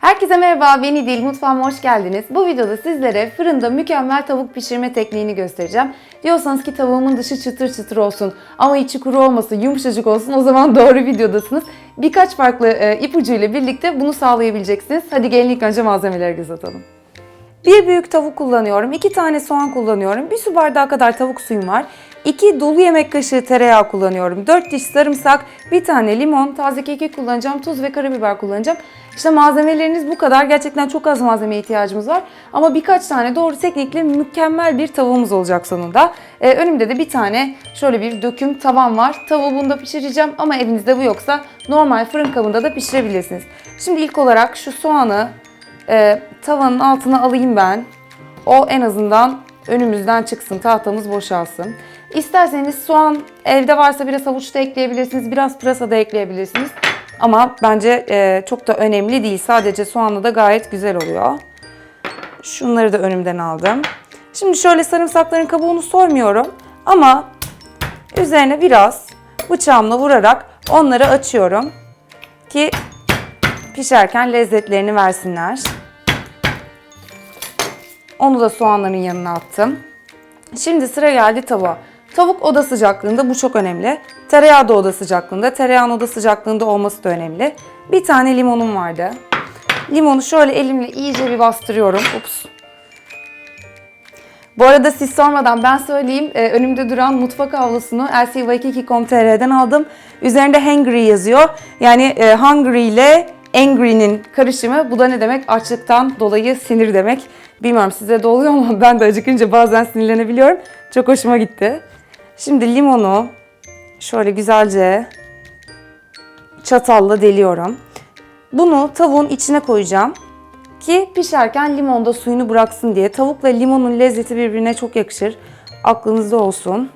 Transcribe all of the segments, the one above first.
Herkese merhaba, ben İdil. Mutfağıma hoş geldiniz. Bu videoda sizlere fırında mükemmel tavuk pişirme tekniğini göstereceğim. Diyorsanız ki tavuğumun dışı çıtır çıtır olsun ama içi kuru olmasın, yumuşacık olsun o zaman doğru videodasınız. Birkaç farklı e, ipucuyla birlikte bunu sağlayabileceksiniz. Hadi gelin ilk önce malzemeleri göz atalım. Bir büyük tavuk kullanıyorum, iki tane soğan kullanıyorum, bir su bardağı kadar tavuk suyum var. 2 dolu yemek kaşığı tereyağı kullanıyorum. 4 diş sarımsak, bir tane limon, taze kekik kullanacağım, tuz ve karabiber kullanacağım. İşte malzemeleriniz bu kadar. Gerçekten çok az malzemeye ihtiyacımız var. Ama birkaç tane doğru teknikle mükemmel bir tavuğumuz olacak sonunda. Ee, önümde de bir tane şöyle bir döküm tavam var. Tavuğu bunda pişireceğim ama evinizde bu yoksa normal fırın kabında da pişirebilirsiniz. Şimdi ilk olarak şu soğanı e, tavanın altına alayım ben. O en azından önümüzden çıksın, tahtamız boşalsın. İsterseniz soğan evde varsa biraz havuç da ekleyebilirsiniz, biraz pırasa da ekleyebilirsiniz. Ama bence e, çok da önemli değil. Sadece soğanla da gayet güzel oluyor. Şunları da önümden aldım. Şimdi şöyle sarımsakların kabuğunu soymuyorum. Ama üzerine biraz bıçağımla vurarak onları açıyorum. Ki pişerken lezzetlerini versinler. Onu da soğanların yanına attım. Şimdi sıra geldi tavuğa. Tavuk oda sıcaklığında bu çok önemli. Tereyağı da oda sıcaklığında, tereyağın oda sıcaklığında olması da önemli. Bir tane limonum vardı. Limonu şöyle elimle iyice bir bastırıyorum. Ups. Bu arada siz sormadan ben söyleyeyim. Ee, önümde duran mutfak havlusunu lcwaikiki.com.tr'den aldım. Üzerinde hungry yazıyor. Yani e, hungry ile angry'nin karışımı. Bu da ne demek? Açlıktan dolayı sinir demek. Bilmiyorum size de oluyor ama ben de acıkınca bazen sinirlenebiliyorum. Çok hoşuma gitti. Şimdi limonu şöyle güzelce çatalla deliyorum. Bunu tavuğun içine koyacağım ki pişerken limon da suyunu bıraksın diye. Tavukla limonun lezzeti birbirine çok yakışır. Aklınızda olsun.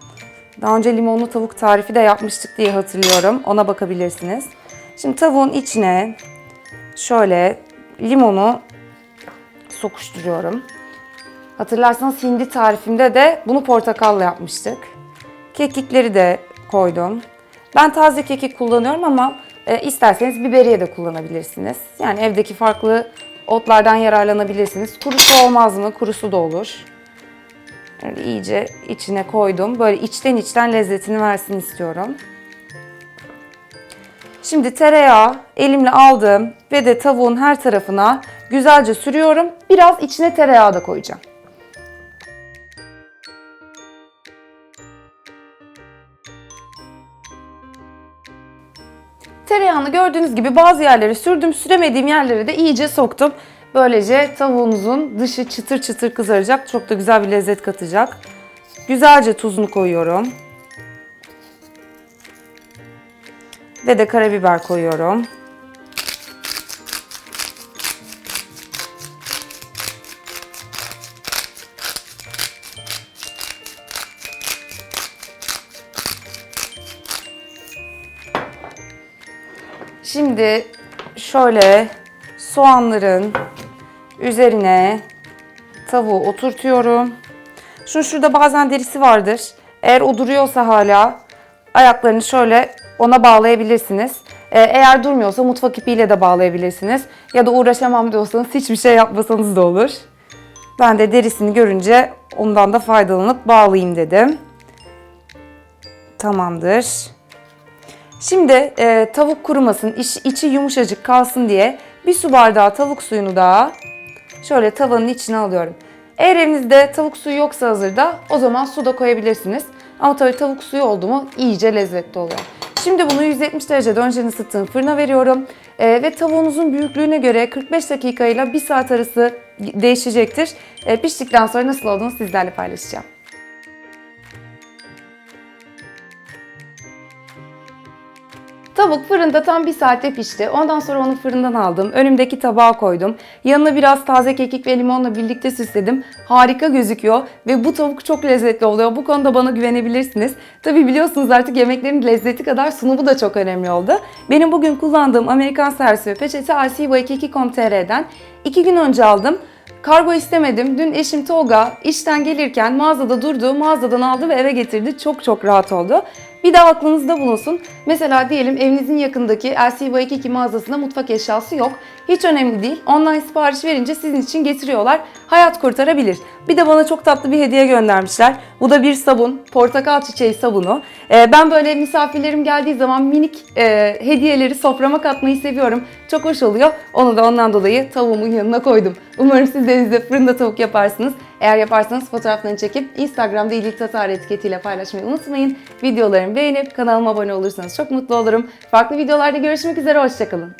Daha önce limonlu tavuk tarifi de yapmıştık diye hatırlıyorum. Ona bakabilirsiniz. Şimdi tavuğun içine şöyle limonu sokuşturuyorum. Hatırlarsanız hindi tarifimde de bunu portakalla yapmıştık. Kekikleri de koydum. Ben taze kekik kullanıyorum ama e, isterseniz biberiye de kullanabilirsiniz. Yani evdeki farklı otlardan yararlanabilirsiniz. Kurusu olmaz mı? Kurusu da olur. Böyle iyice içine koydum. Böyle içten içten lezzetini versin istiyorum. Şimdi tereyağı elimle aldım ve de tavuğun her tarafına güzelce sürüyorum. Biraz içine tereyağı da koyacağım. Tereyağını gördüğünüz gibi bazı yerlere sürdüm, süremediğim yerlere de iyice soktum. Böylece tavuğunuzun dışı çıtır çıtır kızaracak. Çok da güzel bir lezzet katacak. Güzelce tuzunu koyuyorum. Ve de karabiber koyuyorum. Şimdi şöyle soğanların üzerine tavuğu oturtuyorum. Şu şurada bazen derisi vardır. Eğer o duruyorsa hala ayaklarını şöyle ona bağlayabilirsiniz. Ee, eğer durmuyorsa mutfak ipiyle de bağlayabilirsiniz. Ya da uğraşamam diyorsanız hiçbir şey yapmasanız da olur. Ben de derisini görünce ondan da faydalanıp bağlayayım dedim. Tamamdır. Şimdi e, tavuk kurumasın, iç, içi yumuşacık kalsın diye bir su bardağı tavuk suyunu daha şöyle tavanın içine alıyorum. Eğer evinizde tavuk suyu yoksa hazırda o zaman su da koyabilirsiniz. Ama tabii tavuk suyu oldu mu iyice lezzetli oluyor. Şimdi bunu 170 derecede önceden ısıttığım fırına veriyorum. E, ve tavuğunuzun büyüklüğüne göre 45 dakika ile 1 saat arası değişecektir. E, piştikten sonra nasıl olduğunu sizlerle paylaşacağım. Tavuk fırında tam bir saatte pişti. Ondan sonra onu fırından aldım. Önümdeki tabağa koydum. Yanına biraz taze kekik ve limonla birlikte süsledim. Harika gözüküyor ve bu tavuk çok lezzetli oluyor. Bu konuda bana güvenebilirsiniz. Tabi biliyorsunuz artık yemeklerin lezzeti kadar sunumu da çok önemli oldu. Benim bugün kullandığım Amerikan servisi ve peçete rcv22.com.tr'den 2 gün önce aldım. Kargo istemedim. Dün eşim Tolga işten gelirken mağazada durdu, mağazadan aldı ve eve getirdi. Çok çok rahat oldu. Bir de aklınızda bulunsun. Mesela diyelim evinizin yakındaki LC 2 mağazasında mutfak eşyası yok. Hiç önemli değil. Online sipariş verince sizin için getiriyorlar. Hayat kurtarabilir. Bir de bana çok tatlı bir hediye göndermişler. Bu da bir sabun. Portakal çiçeği sabunu. Ee, ben böyle misafirlerim geldiği zaman minik e, hediyeleri soframa katmayı seviyorum. Çok hoş oluyor. Onu da ondan dolayı tavuğumun yanına koydum. Umarım siz de evde fırında tavuk yaparsınız. Eğer yaparsanız fotoğraflarını çekip Instagram'da İyilik Tatar etiketiyle paylaşmayı unutmayın. Videolarımı beğenip kanalıma abone olursanız çok mutlu olurum. Farklı videolarda görüşmek üzere. Hoşçakalın.